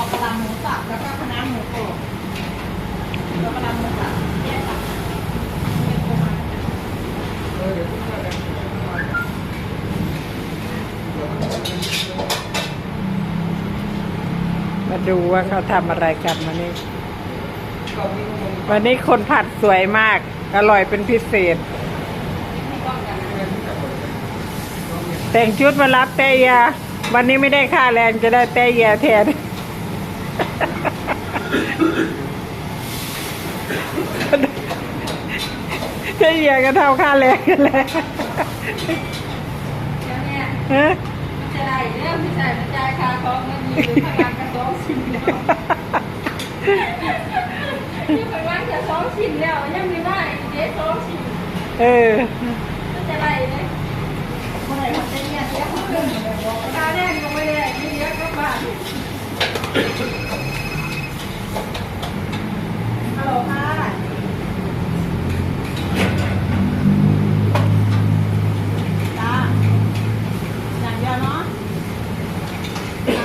อกกระลำหมูสับแล้วก็คณะน้าหมูกรอบแล้วกระลำหมูสับแยกสับเป็นโคมาเออเดี๋ยวพี่ช่วยกันเดี๋ยวมันจะเป็นมาดูว่าเขาทำอะไรกันวันนี้ก็มีข้อมูลวันนี้คนผัดสวยมาก อร่อยเป็นพิเศษให้กล้องกันนะเรื่องที่จะเปิดเป็นน้องเนี่ยแต่งชุดมารับเตยา วันนี้ไม่ได้ค่าแรงจะได้เตยาแทน เตยาก็เท่าค่าแรงกันแล้วแล้วเนี่ยฮะมันจะได้เรื่องที่ใส่มันจ่ายค่าของเงินยืมพลังกระสองชิ้นแล้วที่ไปว่างจะสองชิ้นแล้วยังไม่ได้อีกเด้สองชิ้นเออมันจะได้เลยเมื่อไหร่มันจะเนี่ยเสียของเรื่องตาแดงก็ไม่ได้ไม่เยอะก็บ้านฮัลโหลค่ะจ้าอย่างเดียวเนาะจ้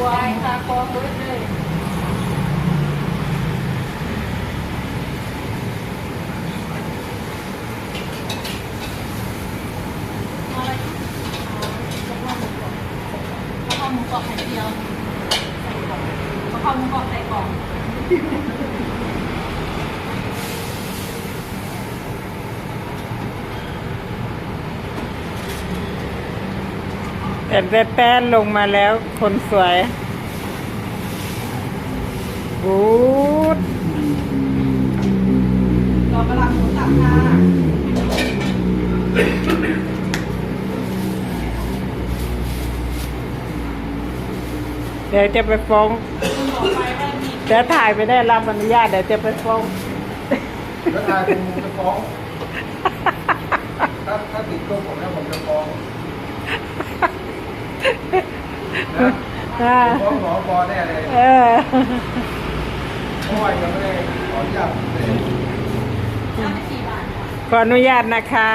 ากลัวไอ้ตาคอเบิดเลยอะไรกะเพราหมูกรอบไข่เจียวใส่กล่องกะเพราหมูกรอบใส่กล่อง แต่แต่แป้นลงมาแล้วคนสวยบูดรอกระลำหมูสับค่ะเดี๋ยวจะไปฟ้องคุณบอกไปว่ามีเดี๋ยวถ่ายไปได้รับอนุญาตเดี๋ยวจะไปฟ้องแล้วทายผมจะฟ้อง ถ้าถ้าติดตัวผมแล้วผมจะฟ้อง นะฟ้องหมอบอแน่เลยเออเพราะว่ายังไม่ได้ขออนุญาตน้ำไม่สี่บาทค่ะขออนุญาตนะคะ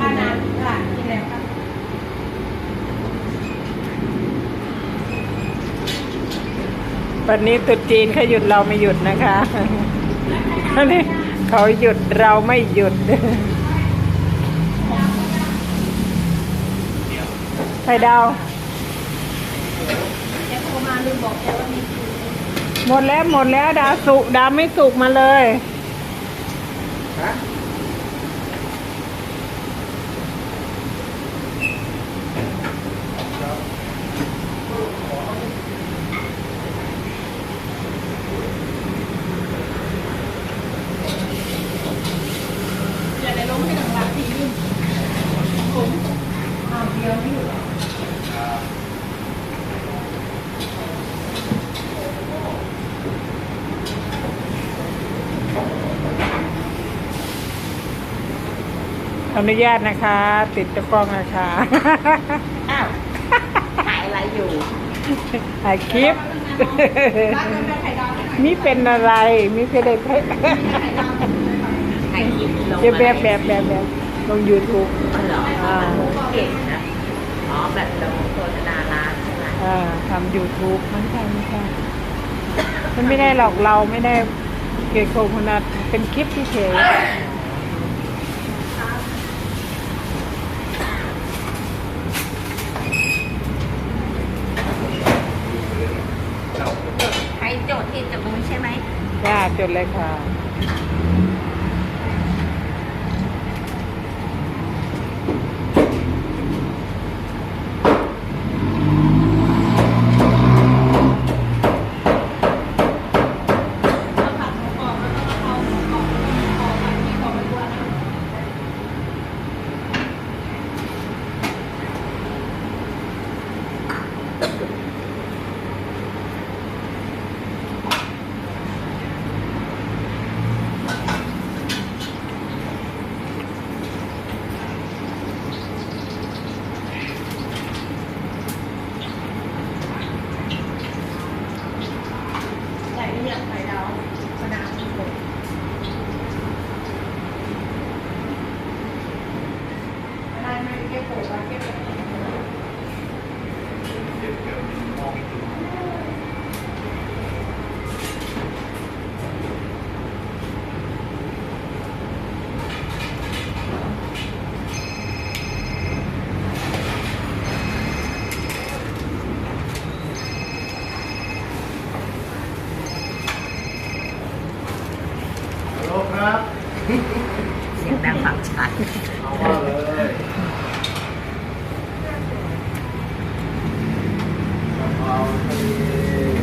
ค่าน้ำค่ะกินแล้วค่ะวันนี้ตรุษจีนเขาหยุดเราไม่หยุดนะคะอันนี้เขาหยุดเราไม่หยุด ไข่ดาวแกโทรมาลืมบอกแกว่ามีหมดแล้วหมดแล้วดาวสุกดาวไม่สุกมาเลยฮะ อย่าได้ลงให้หนังหลักทีนึงผมอ้าวเดียวไม่อยู่หรอ อนุญาตนะคะ ติดตะกล้องนะคะอ้าวถ่ายอะไรอยู่ถ่ายคลิปร้านนั้นเป็นไข่ดาวให้หน่อยนี่เป็นอะไรมิเป็นอะไรไข่ดาวไข่คลิปลงจะแบบแบบแบบแบบลง YouTube เหรออ่าเก่งนะอ๋อแบบเราโฆษณาร้านใช่ไหมอ่าทำ YouTube มันใช่ไม่ใช่มันไม่ได้หลอกเราไม่ได้เกยโกงคนนัดเป็นคลิปที่เฉย ใช้โจทย์ที่จะมุ้งใช่ไหม จ้าจดเลยค่ะ ข้าวผัดหมูกรอบแล้วก็กะเพราหมูกรอบแล้วก็หมูกรอบผัดที่กรอบไปด้วยนะ อ ดังฟังชัด เอาว่าเลยกะเพราทะเล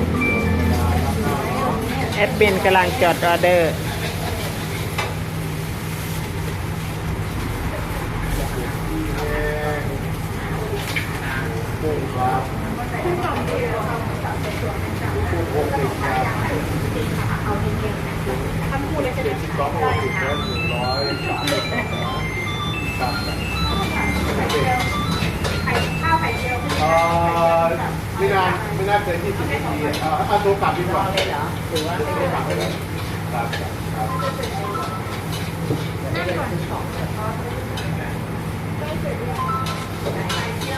ธรรมดาครับเนาะ แอดมินกำลังจดออเดอร์กุ้งครับกุ้งหกสิบครับทำคู่เลยจะได้สองหกสิบแล้วหนึ่งร้อยสามสิบครับเอ่อไม่นาน น่าเกินยี่สิบนาทีอะเอาเอาตัวกลับดีกว่าหรือว่าไม่ตัวได้กลับเลยครับครับ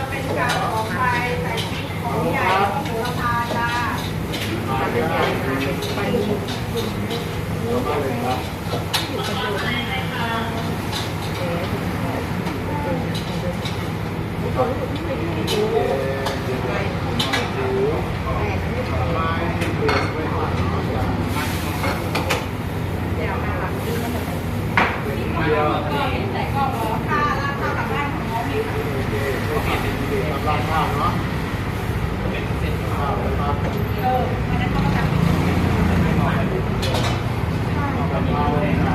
เป็นการออกไปใส่พริกของใหญ่ของหัวพาจ้า มาเลยครับเดียว แต่ก็รอค่าราคากลับบ้านของน้องมีค่ะ ทำร้านข้าวเนาะข้าวนะครับ เออวันนั้นเขาก็จับ กะเพราไก่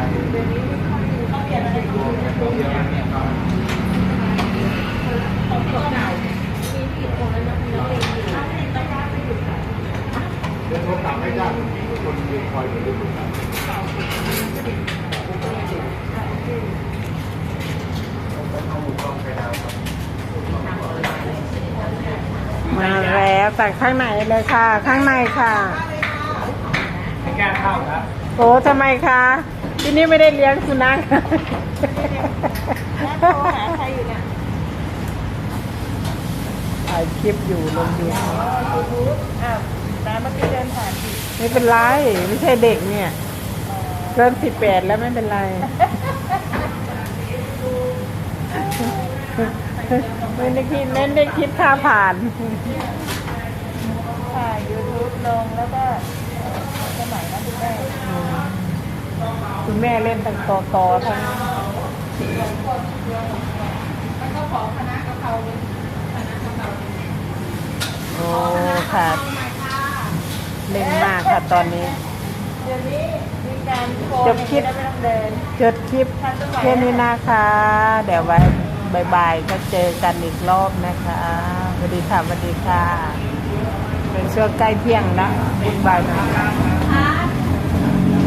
เขาเปลี่ยนอะไรของ รวมกันเดียวนะครับ ของที่เก่ามีผิดคนแล้วนะมีน้องเองอยู่ถ้าเองก็ย้ายไปอยู่ค่ะ เดี๋ยวโทรกลับให้ญาติคนยืนคอยอยู่ด้วยกันมาแล้วสั่งข้างในเลยค่ะ ข้างในค่ะไม่กล้าเข้าครับโอ้ทำไมคะที่นี่ไม่ได้เลี้ยงสุนัขถ่ายคลิปอยู่ลงยูทูบ น้ำเมื่อกี้เดินผ่านผิดไม่เป็นไรไม่ใช่เด็กเนี่ยเกินสิบแปดแล้วไม่เป็นไร ไม่ได้คิดไม่ได้คิดค่าผ่านถ่ายยูทูบลงแล้วก็สมัยนั้นคุณแม่คุณแม่เล่นตั้งต่อต่อทั้งแล้วก็ขอคณะกะเพราเป็นคณะกะเพราโอ้ค่ะ ใหม่งมากค่ะตอนนี้ เดี๋ยวนี้มีการโกจบคลิป ไม่ต้องเดิน จดคลิปแค่นี้นะคะ เดี๋ยวไว้บายๆก็เจอกันอีกรอบนะคะสวัสดีค่ะสวัสดีค่ะเป็นช่วงใกล้เที่ยงนะบุญบายหน่อย